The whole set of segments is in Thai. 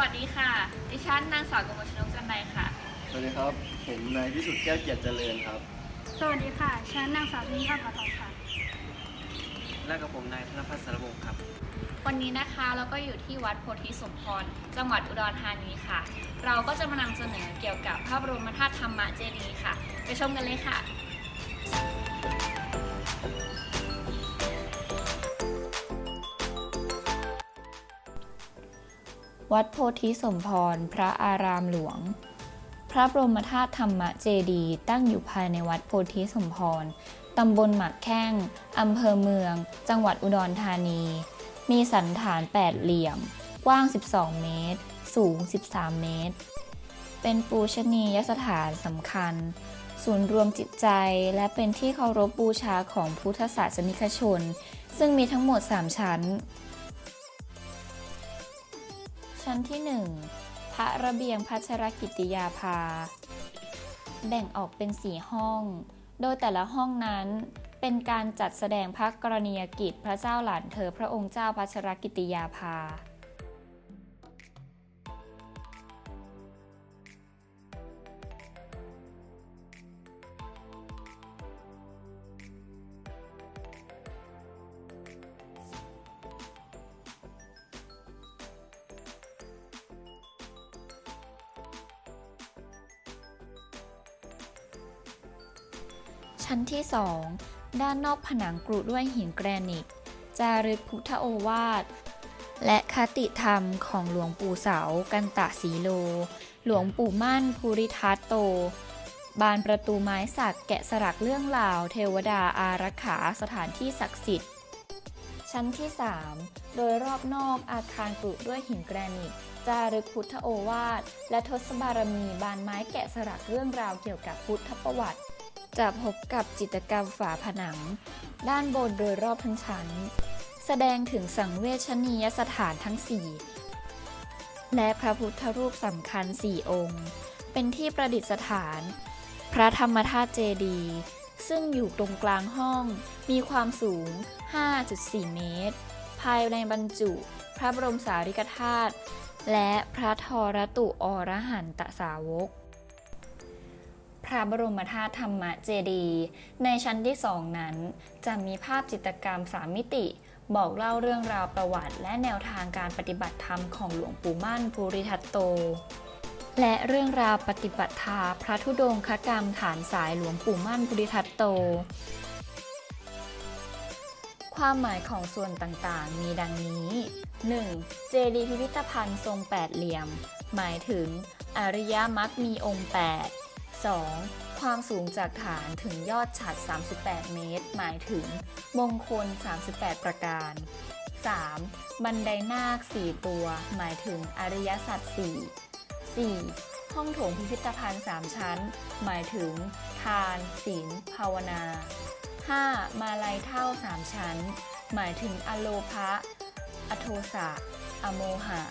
วัสดีค่ะ ดิฉันนางสาวกมลชนกจันไดค่ะ สวัสดีครับ ผมนายพิสุทธิ์แก้วเกียรติเจริญครับ สวัสดีค่ะฉันนางสาวพิมพ์ทอดผาทองค่ะ และกับผมนายธนพัฒน์สารวงศ์ครับ วันนี้นะคะเราก็อยู่ที่วัดโพธิสมพร จังหวัดอุดรธานีค่ะ เราก็จะมานำเสนอเกี่ยวกับพระบรมธาตุธรรมเจดีย์ค่ะ ไปชมกันเลยค่ะ วัดโพธิสมพร พระอารามหลวง พระบรมธาตุธรรมเจดีย์ตั้งอยู่ภายในวัดโพธิสมพร ตำบลหมักแข้ง อำเภอเมือง จังหวัดอุดรธานี มีสันฐานแปดเหลี่ยม กว้าง 12 เมตร สูง 13 เมตร เป็นปูชนียสถานสำคัญ ศูนย์รวมจิตใจและเป็นที่เคารพบูชาของพุทธศาสนิกชน ซึ่งมีทั้งหมด 3 ชั้น ชั้นที่ 1 พระระเบียงพัชรกิติยาภา แบ่งออกเป็นส4ห้อง โดยแต่ละห้องนั้นเป็นการจัดแสดงพระกรณียกิจพระเจ้าหลานเธอพระองค์เจ้าพัชรกิติยาภา ชั้นที่ 2 ด้านนอกผนังกรุด้วยหินแกรนิต จารึกพุทธโอวาท และคติธรรมของหลวงปู่เสา กันตะสีโล หลวงปู่มั่นภูริทัตโต บานประตูไม้สักแกะสลักเรื่องราว เทวดาอารักขาสถานที่ศักดิ์สิทธิ์ ชั้นที่ 3 โดยรอบนอกอาคารกรุด้วยหินแกรนิตจารึกพุทธโอวาท และทศบารมีบานไม้แกะสลักเรื่องราวเกี่ยวกับพุทธประวัติ จะพบกับจิตรกรรมฝาผนัง ด้านบนโดยรอบทั้งชั้น แสดงถึงสังเวชนียสถานทั้ง4และพระพุทธรูปสำคัญ4องค์ เป็นที่ประดิษฐาน พระธรรมธาตุเจดีย์ซึ่งอยู่ตรงกลางห้อง มีความสูง 5.4 เมตร ภายในบรรจุ พระบรมสารีริกธาตุและพระทรตุอรหันตสาวก พระบรมธาตุธรรมเจดีย์ในชั้นที่สองนั้น จะมีภาพจิตรกรรมสามมิติ บอกเล่าเรื่องราวประวัติ และแนวทางการปฏิบัติธรรมของหลวงปู่มั่นภูริทัตโต และเรื่องราวปฏิบัติธรรมพระธุดงคกรรมฐานสายหลวงปู่มั่นภูริทัตโต ความหมายของส่วนต่างๆ มีดังนี้ 1. เจดีย์พิพิธภัณฑ์ทรงแปดเหลี่ยม หมายถึง อริยมรรคมีองค์ 8 2. ความสูงจากฐานถึงยอดฉัด 38 เมตร หมายถึง มงคล 38 ประการ 3. บันไดนาค 4 ตัว หมายถึงอริยสัจ4 4. ห้องโถงพิพิธภัณฑ์ 3 ชั้น หมายถึง ทาน ศีล ภาวนา 5. มาลัยเท่า 3 ชั้น หมายถึงอโลภะ อโทสะ อโมหะ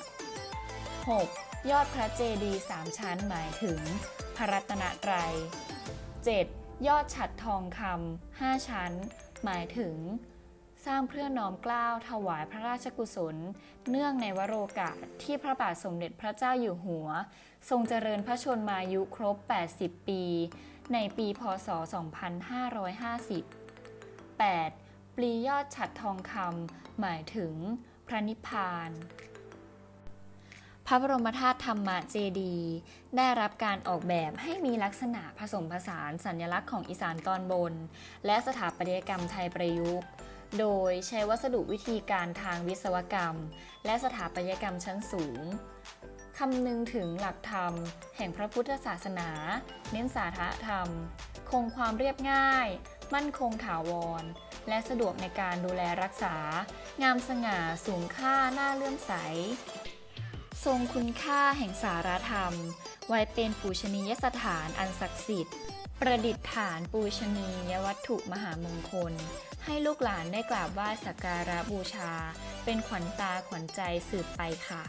6. ยอดพระเจดีย์3ชั้นหมายถึง พระรัตนตรัย 7. ยอดฉัดทองคำ5ชั้น หมายถึง สร้างเพื่อน้อมเกล้าวถวายพระราชกุศล เนื่องในวโรกาสที่พระบาทสมเด็จพระเจ้าอยู่หัว ทรงเจริญพระชนมายุครบ 80 ปี ในปีพศ 2550 8. ปลียอดฉัดทองคำหมายถึงพระนิพพาน พระบรมธาตุธรรมเจดี ได้รับการออกแบบให้มีลักษณะผสมผสานสัญลักษณ์ของอีสานตอนบน และสถาปัตยกรรมไทยประยุกต์ โดยใช้วัสดุวิธีการทางวิศวกรรม และสถาปัตยกรรมชั้นสูงคำนึงถึงหลักธรรม แห่งพระพุทธศาสนา เน้นสาธธรรม คงความเรียบง่าย มั่นคงถาวร และสะดวกในการดูแลรักษา งามสง่าสูงค่าน่าเลื่อมใส ทรงคุณค่าแห่งสารธรรม ไว้เป็นปูชนียสถานอันศักดิ์สิทธิ์ ประดิษฐานปูชนียวัตถุมหามงคล ให้ลูกหลานได้กราบไหว้สักการะบูชา เป็นขวัญตาขวัญใจสืบไปค่ะ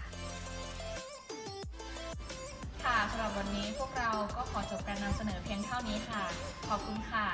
ค่ะสำหรับวันนี้พวกเราก็ขอจบการนำเสนอเพียงเท่านี้ค่ะ ขอบคุณค่ะ